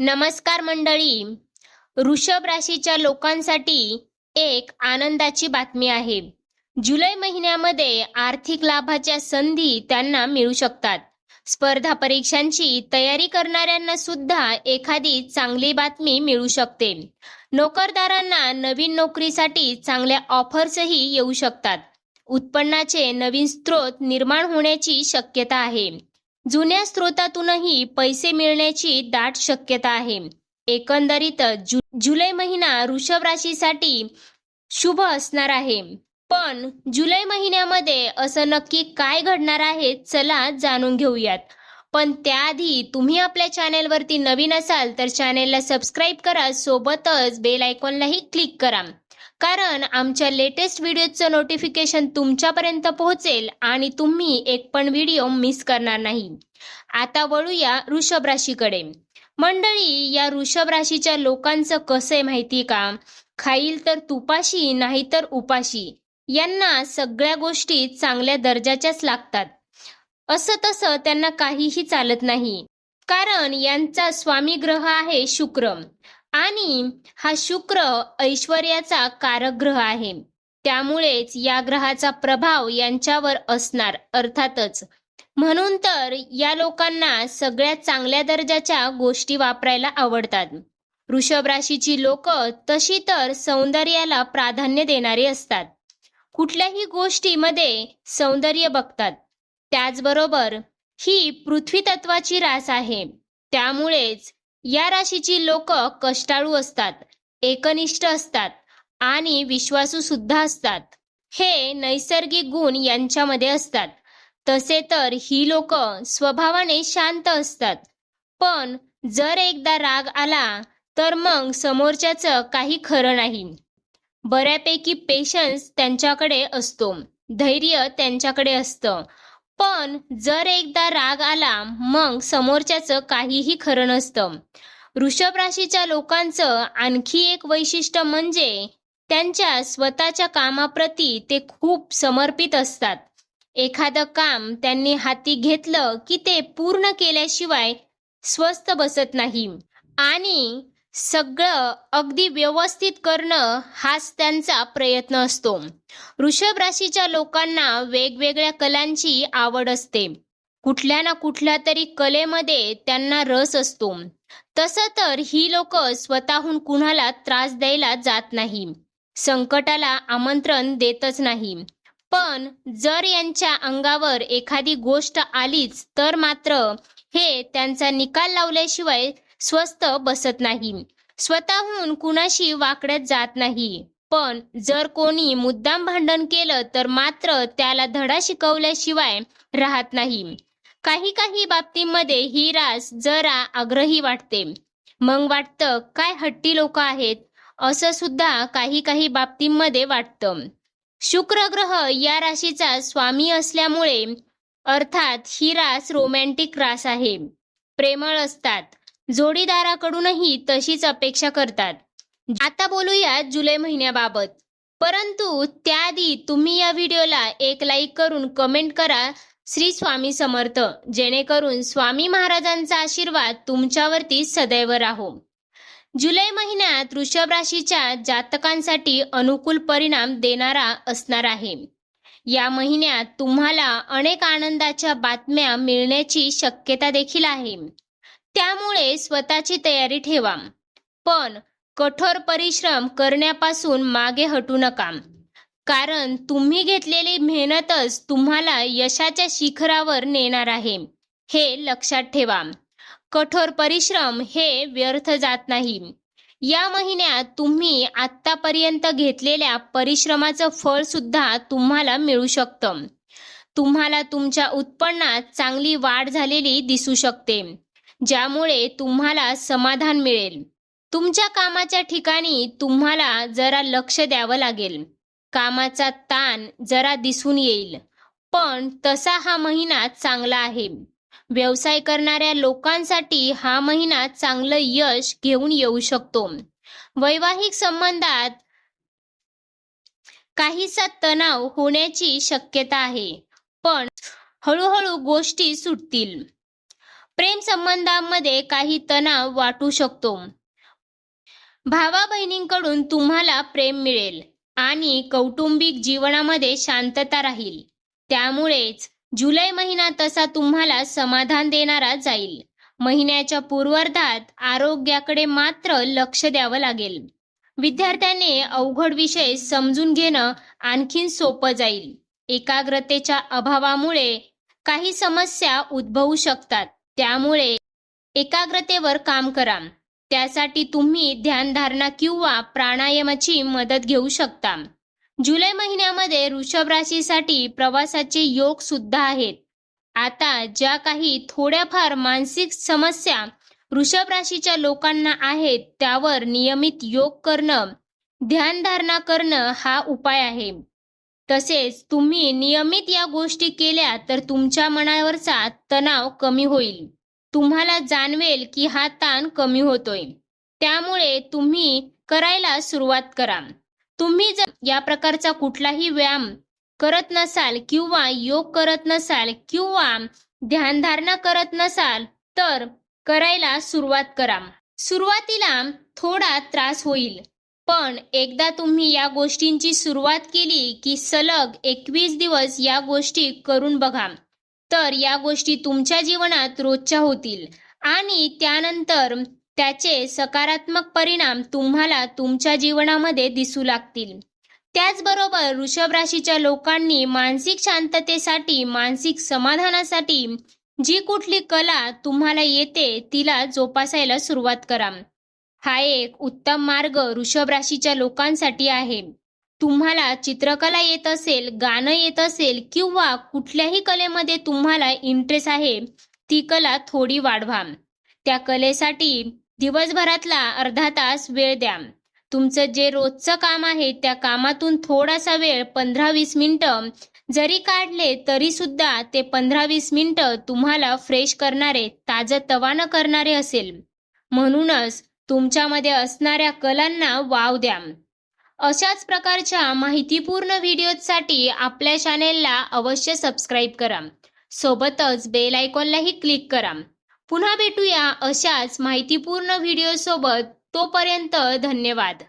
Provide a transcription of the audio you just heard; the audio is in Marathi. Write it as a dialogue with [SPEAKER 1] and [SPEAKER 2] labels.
[SPEAKER 1] नमस्कार मंडळी. वृषभ राशीच्या लोकांसाठी एक आनंदाची बातमी आहे. जुलै महिन्यामध्ये आर्थिक लाभाच्या संधी त्यांना मिळू शकतात. स्पर्धा परीक्षांची तयारी करणाऱ्यांना सुद्धा एखादी चांगली बातमी मिळू शकते. नोकरदारांना नवीन नोकरीसाठी चांगल्या ऑफर्सही येऊ शकतात. उत्पन्नाचे नवीन स्रोत निर्माण होण्याची शक्यता आहे. जुन्या स्रोतातूनही पैसे मिळण्याची दाट शक्यता आहे. एकंदरीत जु जुलै महिना वृषभ राशीसाठी शुभ असणार आहे. पण जुलै महिन्यामध्ये असं नक्की काय घडणार आहे चला जाणून घेऊयात. पण त्याआधी तुम्ही आपल्या चॅनेलवरती नवीन असाल तर चॅनेलला सबस्क्राईब करा सोबतच बेल आयकॉनलाही क्लिक करा. कारण आमच्या लेटेस्ट व्हिडिओचं नोटिफिकेशन तुमच्यापर्यंत पोहोचेल आणि तुम्ही एक पण व्हिडिओ मिस करणार नाही. आता वळूया वृषभ राशीकडे. मंडळी या वृषभ राशीच्या लोकांचं कसं आहे माहिती का? खाईल तर तुपाशी नाही तर उपाशी. यांना सगळ्या गोष्टी चांगल्या दर्जाच्याच लागतात. असं तसं त्यांना काहीही चालत नाही. कारण यांचा स्वामी ग्रह आहे शुक्र. आणि हा शुक्र ऐश्वर्याचा कारक ग्रह आहे. त्यामुळेच या ग्रहाचा प्रभाव यांच्यावर असणार अर्थातच. म्हणून तर या लोकांना सगळ्यात चांगल्या दर्जाच्या गोष्टी वापरायला आवडतात. वृषभ राशीची लोक तशी तर सौंदर्याला प्राधान्य देणारी असतात. कुठल्याही गोष्टीमध्ये सौंदर्य बघतात. त्याचबरोबर ही पृथ्वी तत्वाची रास आहे. त्यामुळेच या राशीची लोक कष्टाळू असतात एकनिष्ठ असतात आणि विश्वासू सुद्धा असतात. हे नैसर्गिक गुण यांच्यामध्ये असतात. तसे तर ही लोक स्वभावाने शांत असतात. पण जर एकदा राग आला तर मग समोरच्याचं काही खरं नाही. बऱ्यापैकी पेशन्स त्यांच्याकडे असतो. धैर्य त्यांच्याकडे असतं. पण जर एकदा राग आला मग समोरच्याचं काहीही खरं नसतं. वृषभ राशीच्या लोकांचं आणखी एक वैशिष्ट्य म्हणजे त्यांच्या स्वतःच्या कामाप्रती ते खूप समर्पित असतात. एखादं काम त्यांनी हाती घेतलं की ते पूर्ण केल्याशिवाय स्वस्थ बसत नाही. आणि सगळं अगदी व्यवस्थित करणं हाच त्यांचा प्रयत्न असतो. वृषभ राशीच्या लोकांना वेगवेगळ्या कलांची आवड असते. कुठल्या ना कुठल्या तरी कलेमध्ये त्यांना रस असतो. तसं तर ही लोक स्वतःहून कुणाला त्रास द्यायला जात नाही. संकटाला आमंत्रण देतच नाही. पण जर यांच्या अंगावर एखादी गोष्ट आलीच तर मात्र हे त्यांचा निकाल लावल्याशिवाय स्वस्त बसत नाही. स्वतःहून कुणाशी वाकड्यात जात नाही. पण जर कोणी मुद्दाम भांडण केलं तर मात्र त्याला धडा शिकवल्याशिवाय राहत नाही. काही काही बाबतींमध्ये ही रास जरा आग्रही वाटते. मग वाटतं काय हट्टी लोक आहेत? असं सुद्धा काही काही बाबतींमध्ये वाटतं. शुक्र ग्रह या राशीचा स्वामी असल्यामुळे अर्थात ही रास रोमॅन्टिक रास आहे. प्रेमळ असतात. जोडीदाराकडूनही तशीच अपेक्षा करतात. आता बोलूया जुलै महिन्याबाबत. परंतु त्याआधी तुम्ही या व्हिडिओला एक लाईक करून कमेंट करा श्री स्वामी समर्थ जेणेकरून स्वामी महाराजांचा आशीर्वाद तुमच्यावरती सदैव राहो. जुलै महिन्यात वृषभ राशीच्या जातकांसाठी अनुकूल परिणाम देणारा असणार आहे. या महिन्यात तुम्हाला अनेक आनंदाच्या बातम्या मिळण्याची शक्यता देखील आहे. त्यामुळे स्वतःची तयारी ठेवा. पण कठोर परिश्रम करण्यापासून मागे हटू नका. कारण तुम्ही घेतलेली मेहनतच तुम्हाला यशाच्या शिखरावर नेणार आहे. हे लक्षात ठेवा. कठोर परिश्रम हे व्यर्थ जात नाही. या महिन्यात तुम्ही आतापर्यंत घेतलेल्या परिश्रमाचं फळ सुद्धा तुम्हाला मिळू शकतं. तुम्हाला तुमच्या उत्पन्नात चांगली वाढ झालेली दिसू शकते. ज्यामुळे तुम्हाला समाधान मिळेल. तुमच्या कामाच्या ठिकाणी तुम्हाला जरा लक्ष द्यावं लागेल. कामाचा ताण जरा दिसून येईल. पण तसा हा महिना चांगला आहे. व्यवसाय करणाऱ्या लोकांसाठी हा महिना चांगलं यश घेऊन येऊ शकतो. वैवाहिक संबंधात काहीसा तणाव होण्याची शक्यता आहे. पण हळूहळू गोष्टी सुटतील. प्रेम संबंधांमध्ये काही तणाव वाटू शकतो. भावा बहिणींकडून तुम्हाला प्रेम मिळेल आणि कौटुंबिक जीवनामध्ये शांतता राहील. त्यामुळेच जुलै महिना तसा तुम्हाला समाधान देणारा जाईल. महिन्याच्या पूर्वार्धात आरोग्याकडे मात्र लक्ष द्यावं लागेल. विद्यार्थ्याने अवघड विषय समजून घेणं आणखीन सोपं जाईल. एकाग्रतेच्या अभावामुळे काही समस्या उद्भवू शकतात. त्यामुळे एकाग्रतेवर काम करा. त्यासाठी तुम्ही ध्यानधारणा किंवा प्राणायामाची मदत घेऊ शकता. जुलै महिन्यामध्ये वृषभ राशीसाठी प्रवासाचे योग सुद्धा आहेत. आता ज्या काही थोड्याफार मानसिक समस्या वृषभ राशीच्या लोकांना आहेत त्यावर नियमित योग करणं ध्यानधारणा करणं हा उपाय आहे. तसेच तुम्ही नियमित या गोष्टी केल्या तर तुमच्या मनावरचा तणाव कमी होईल. तुम्हाला जाणवेल की हा ताण कमी होतोय. त्यामुळे तुम्ही करायला सुरुवात करा. तुम्ही जर या प्रकारचा कुठलाही व्यायाम करत नसाल किंवा योग करत नसाल किंवा ध्यानधारणा करत नसाल तर करायला सुरुवात करा. सुरुवातीला थोडा त्रास होईल. पण एकदा तुम्ही या गोष्टींची सुरुवात केली की सलग एकवीस दिवस या गोष्टी करून बघा. तर या गोष्टी तुमच्या जीवनात रोजच्या होतील. आणि त्यानंतर त्याचे सकारात्मक परिणाम तुम्हाला तुमच्या जीवनामध्ये दिसू लागतील. त्याचबरोबर वृषभ राशीच्या लोकांनी मानसिक शांततेसाठी मानसिक समाधानासाठी जी कुठली कला तुम्हाला येते तिला जोपासायला सुरुवात करा. हा एक उत्तम मार्ग वृषभ राशीच्या लोकांसाठी आहे. तुम्हाला चित्रकला येत असेल गाणं येत असेल किंवा कुठल्याही कलेमध्ये तुम्हाला इंटरेस्ट आहे ती कला थोडी वाढवा. त्या कलेसाठी दिवसभरातला अर्धा तास वेळ द्या. तुमचं जे रोजचं काम आहे त्या कामातून थोडासा वेळ पंधरा वीस मिनिटं जरी काढले तरी सुद्धा ते पंधरा वीस मिनिटं तुम्हाला फ्रेश करणारे ताजं तवानं करणारे असेल. म्हणूनच तुमच्यामध्ये असणाऱ्या कलांना वाव द्या. अशाच प्रकारच्या माहितीपूर्ण व्हिडिओसाठी आपल्या चॅनेलला अवश्य सबस्क्राईब करा. सोबतच बेल आयकॉनलाही क्लिक करा. पुन्हा भेटूया अशाच माहितीपूर्ण व्हिडिओसोबत. तोपर्यंत धन्यवाद.